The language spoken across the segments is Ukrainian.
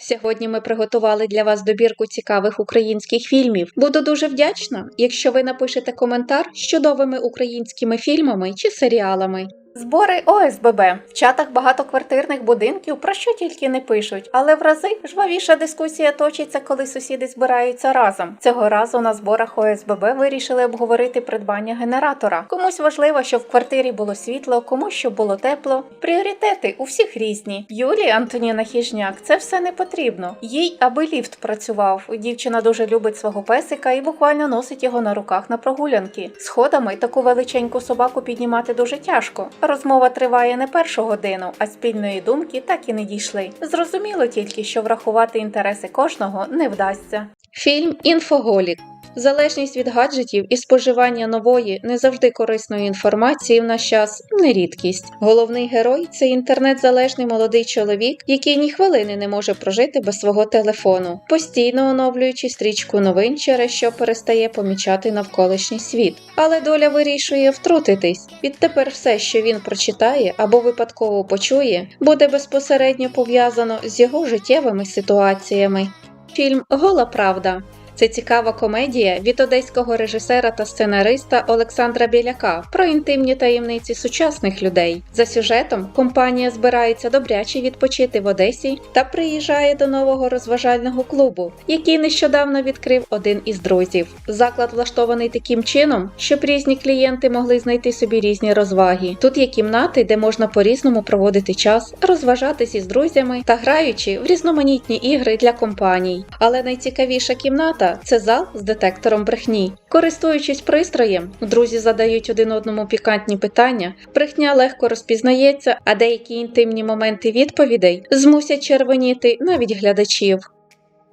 Сьогодні ми приготували для вас добірку цікавих українських фільмів. Буду дуже вдячна, якщо ви напишете коментар з чудовими українськими фільмами чи серіалами. Збори ОСББ в чатах багатоквартирних будинків про що тільки не пишуть, але в рази жвавіша дискусія точиться, коли сусіди збираються разом. Цього разу на зборах ОСББ вирішили обговорити придбання генератора. Комусь важливо, щоб в квартирі було світло, комусь щоб було тепло. Пріоритети у всіх різні. Юлії Антоніна Хіжняк це все не потрібно. Їй аби ліфт працював. Дівчина дуже любить свого песика і буквально носить його на руках на прогулянки. Сходами таку величеньку собаку піднімати дуже тяжко. Розмова триває не першу годину, а спільної думки так і не дійшли. Зрозуміло тільки, що врахувати інтереси кожного не вдасться. Фільм Інфоголік. Залежність від гаджетів і споживання нової, не завжди корисної інформації в наш час не рідкість. Головний герой це інтернет-залежний молодий чоловік, який ні хвилини не може прожити без свого телефону, постійно оновлюючи стрічку новин, через що перестає помічати навколишній світ. Але доля вирішує втрутитись. Відтепер все, що він прочитає або випадково почує, буде безпосередньо пов'язано з його життєвими ситуаціями. Фільм Гола Правда. Це цікава комедія від одеського режисера та сценариста Олександра Біляка про інтимні таємниці сучасних людей. За сюжетом компанія збирається добряче відпочити в Одесі та приїжджає до нового розважального клубу, який нещодавно відкрив один із друзів. Заклад влаштований таким чином, щоб різні клієнти могли знайти собі різні розваги. Тут є кімнати, де можна по-різному проводити час, розважатись із друзями та граючи в різноманітні ігри для компаній. Але найцікавіша кімната це зал з детектором брехні. Користуючись пристроєм, друзі задають один одному пікантні питання, брехня легко розпізнається, а деякі інтимні моменти відповідей змусять червоніти навіть глядачів.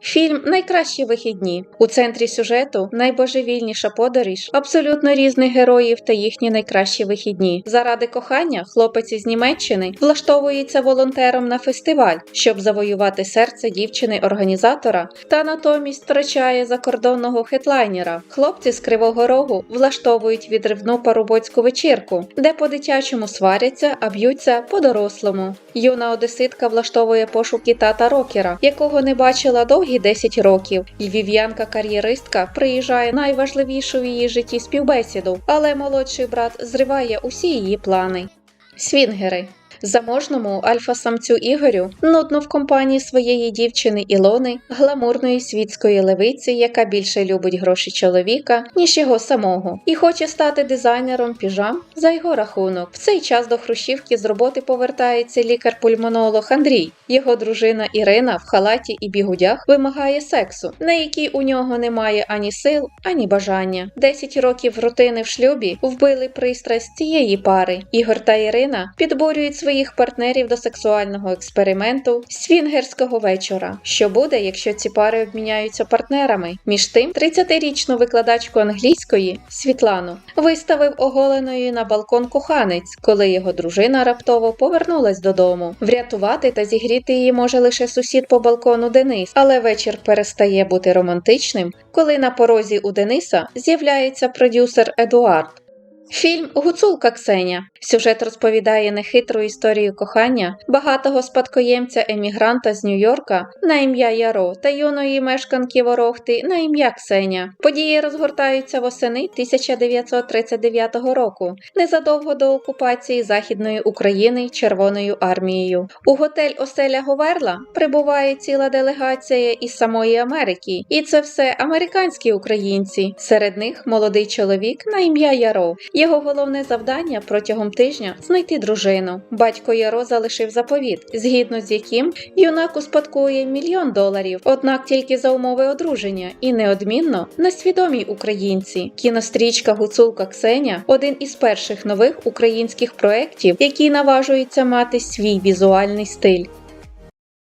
Фільм Найкращі вихідні у центрі сюжету найбожевільніша подорож абсолютно різних героїв та їхні найкращі вихідні. Заради кохання хлопець із Німеччини влаштовується волонтером на фестиваль, щоб завоювати серце дівчини-організатора, та натомість втрачає закордонного хедлайнера. Хлопці з Кривого Рогу влаштовують відривну парубоцьку вечірку, де по-дитячому сваряться, а б'ються по-дорослому. Юна одеситка влаштовує пошуки тата рокера, якого не бачила довгі 10 років. Львів'янка-кар'єристка приїжджає найважливішу в її житті співбесіду, але молодший брат зриває усі її плани. Свінгери. Заможному альфа-самцю Ігорю нудно в компанії своєї дівчини Ілони, гламурної світської левиці, яка більше любить гроші чоловіка, ніж його самого, і хоче стати дизайнером піжам за його рахунок. В цей час до Хрущівки з роботи повертається лікар-пульмонолог Андрій. Його дружина Ірина в халаті і бігудях вимагає сексу, на який у нього немає ані сил, ані бажання. Десять років рутини в шлюбі вбили пристрасть цієї пари. Ігор та Ірина підборюють своїх партнерів до сексуального експерименту свінгерського вечора. Що буде, якщо ці пари обміняються партнерами? Між тим, 30-річну викладачку англійської Світлану виставив оголеною на балкон коханець, коли його дружина раптово повернулась додому. Врятувати та зігріти її може лише сусід по балкону Денис, але вечір перестає бути романтичним, коли на порозі у Дениса з'являється продюсер Едуард. Фільм Гуцулка Ксеня. Сюжет розповідає нехитру історію кохання багатого спадкоємця емігранта з Нью-Йорка на ім'я Яро та юної мешканки Ворохти на ім'я Ксеня. Події розгортаються восени 1939 року, незадовго до окупації Західної України Червоною армією. У готель Оселя Говерла прибуває ціла делегація із самої Америки, і це все американські українці. Серед них молодий чоловік на ім'я Яро. Його головне завдання протягом тижня знайти дружину. Батько Яро залишив заповіт, згідно з яким юнак успадкує мільйон доларів, однак тільки за умови одруження, і неодмінно на свідомій українці. Кінострічка Гуцулка Ксеня один із перших нових українських проєктів, який наважується мати свій візуальний стиль.